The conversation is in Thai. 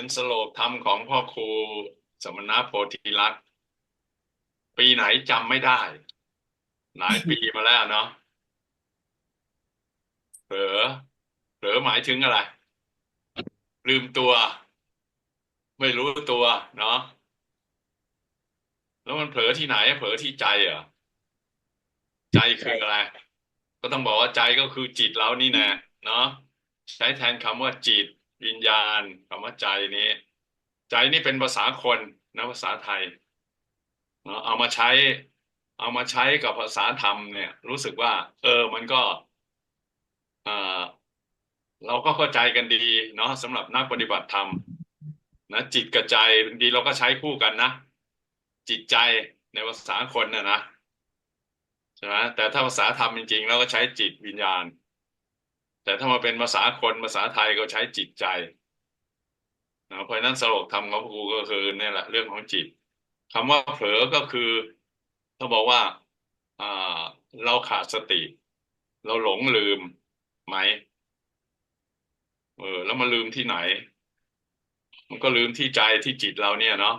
เป็นสโลกธรรมของพ่อครูสมณโพธิรัตน์ปีไหนจำไม่ได้ หลายปีมาแล้วเนาะเผลอเผลอหมายถึงอะไร ลืมตัว ไม่รู้ตัวเนาะแล้วมันเผลอที่ไหนเผลอที่ใจเหรอใจคืออะไร ก็ต้องบอกว่าใจก็คือจิตเรานี่แน่เนาะใช้แทนคำว่าจิต วิญญาณคำว่าใจนี้ ใจนี่เป็นภาษาคนนะภาษาไทยเนาะเอามาใช้ เอามาใช้กับภาษาธรรมเนี่ย รู้สึกว่า เออ มันก็เออเราก็เข้าใจกันดีเนาะสำหรับนักปฏิบัติธรรมนะจิตกับใจบางทีเราก็ใช้คู่กันนะจิตใจในภาษาคนนะนะใช่ไหมแต่ถ้าภาษาธรรมจริงๆเราก็ใช้จิตวิญญาณ แต่ถ้ามาเป็นภาษาคนภาษาไทยก็ใช้จิตใจนะเพราะนั้นสโลกธรรมของครูก็คือเนี่ยแหละเรื่องของจิตคำว่าเผลอก็คือเขาบอกว่าอ่าเราขาดสติ เราหลงลืมไหมเออแล้วมาลืมที่ไหน มันก็ลืมที่ใจที่จิตเราเนี่ยเนาะ